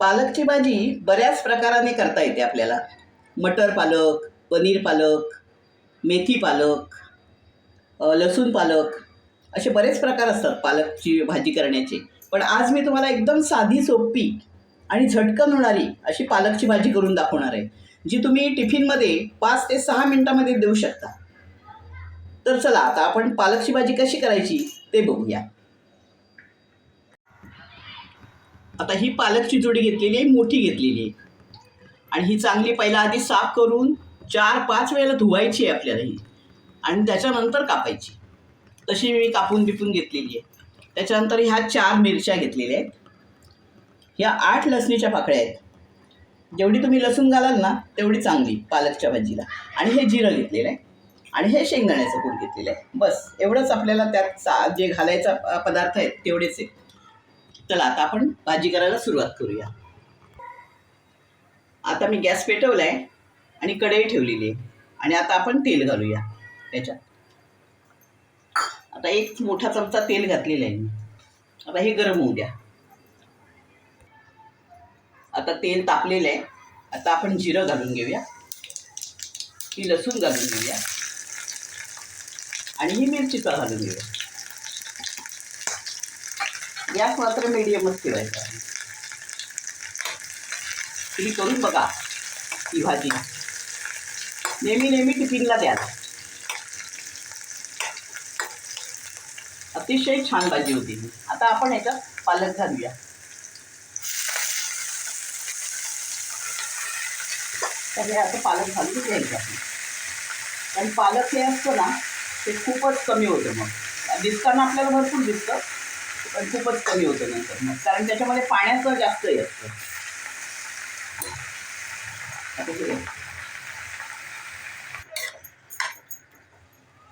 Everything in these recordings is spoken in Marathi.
पालकची भाजी बऱ्याच प्रकाराने करता येते आपल्याला. मटर पालक पनीर पालक मेथी पालक लसूण पालक असे बरेच प्रकार असतात पालकची भाजी करण्याचे. पण आज मी तुम्हाला एकदम साधी सोपी आणि झटकन होणारी अशी पालकची भाजी करून दाखवणार आहे जी तुम्ही टिफिनमध्ये पाच ते सहा मिनटामध्ये देऊ शकता. तर चला आता आपण पालकची भाजी कशी करायची ते बघूया. आता ही पालकची जोडी घेतलेली आहे मोठी घेतलेली आहे. आणि ही चांगली पहिला आधी साफ करून चार पाच वेळेला धुवायची आहे आपल्याला ही. आणि त्याच्यानंतर कापायची. तशी मी कापून बिपून घेतलेली आहे. त्याच्यानंतर ह्या चार मिरच्या घेतलेल्या आहेत. ह्या आठ लसणीच्या पाकळ्या आहेत. जेवढी तुम्ही लसूण घालाल ना तेवढी चांगली पालकच्या भाजीला. आणि हे जिरं घेतलेलं आहे. आणि हे शेंगदाण्याचं कूट घेतलेलं आहे. बस एवढंच आपल्याला त्यात सा जे घालायचा पदार्थ आहेत तेवढेच आहेत. चला आता आपण भाजी करायला सुरुवात करूया. आता मी गॅस पेटवला आहे आणि कढई ठेवलेली आहे. आणि आता आपण तेल घालूया त्याच्यात. आता एक मोठा चमचा तेल घातलेला आहे मी. आता हे गरम होऊ द्या. आता तेल तापलेलं आहे. आता आपण जिरं घालून घेऊया. ही लसूण घालून घेऊया. आणि ही मिरचीचा घालून घेऊया. गॅस मात्र मीडियमच ठेवायचा. तुम्ही करून बघा ही भाजी. नेहमी नेहमी टिफिनला द्या. अतिशय छान भाजी होती ही. आता आपण याच्यात पालक घालूया. तर हे असं पालक घालून घ्यायचं आपण. कारण पालक हे असतं ना ते खूपच कमी होतं मग. दिसताना आपल्याला भरपूर दिसतं. पण खूपच कमी होतं नंतर मग. कारण त्याच्यामध्ये पाण्याचं जास्त हे असतं ते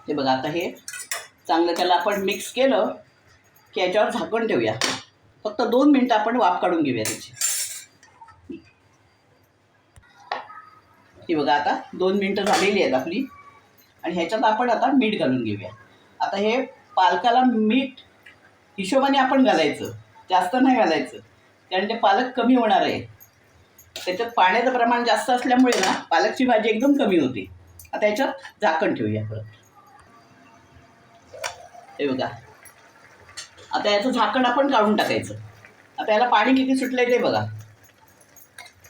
हे बघा आता हे चांगलं त्याला आपण मिक्स केलं की याच्यावर झाकण ठेवूया. फक्त दोन मिनटं आपण वाफ काढून घेऊया त्याची. ही बघा आता दोन मिनटं झालेली आहेत आपली. आणि ह्याच्यात आपण आता मीठ घालून घेऊया. आता हे पालकाला मीठ हिशोबाने आपण घालायचं. जास्त नाही घालायचं. कारण ते पालक कमी होणार आहे. त्याच्यात पाण्याचं प्रमाण जास्त असल्यामुळे ना पालकची भाजी एकदम कमी होते. आता याच्यात झाकण ठेवूया परत. हे बघा. आता याचं झाकण आपण काढून टाकायचं. आता याला पाणी किती सुटलंय ते बघा.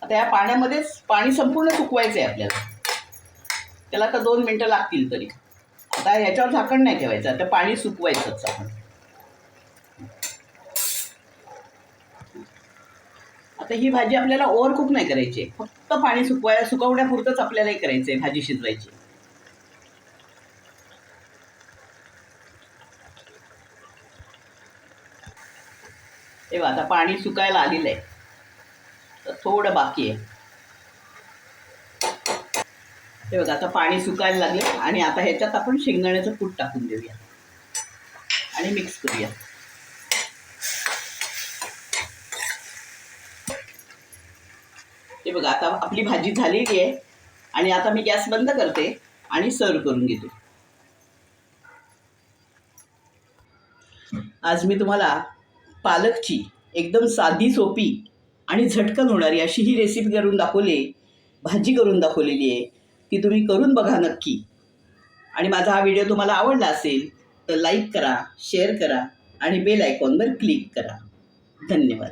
आता या पाण्यामध्येच पाणी संपूर्ण सुकवायचं आहे आपल्याला. त्याला आता दोन मिनटं लागतील तरी. आता ह्याच्यावर झाकण नाही ठेवायचं. आता पाणी सुकवायचंच आपण. आता ही भाजी आपल्याला ओव्हर कुक नाही करायची. आहे. फक्त पाणी सुकवायला सुकवण्यापुरतंच आपल्याला हे करायचं आहे भाजी शिजवायची. तेव्हा आता पाणी सुकायला आलेलं आहे. तर थोडं बाकी आहे. हे बघा आता पाणी सुकायला लागले आणि आता ह्याच्यात आपण शेंगदाण्याचं कूट टाकून देऊया. आणि मिक्स करूया. हे बघा आता आपली भाजी झालेली आहे. आणि आता मी गॅस बंद करते आणि सर्व करून घेते. आज मी तुम्हाला पालकची एकदम साधी सोपी आणि झटकन होणारी अशी ही रेसिपी करून दाखवली भाजी करून दाखवलेली आहे. ती तुम्ही करून बघा नक्की. आणि माझा हा व्हिडिओ तुम्हाला आवडला असेल तर लाईक करा शेअर करा आणि बेल आयकॉनवर क्लिक करा. धन्यवाद.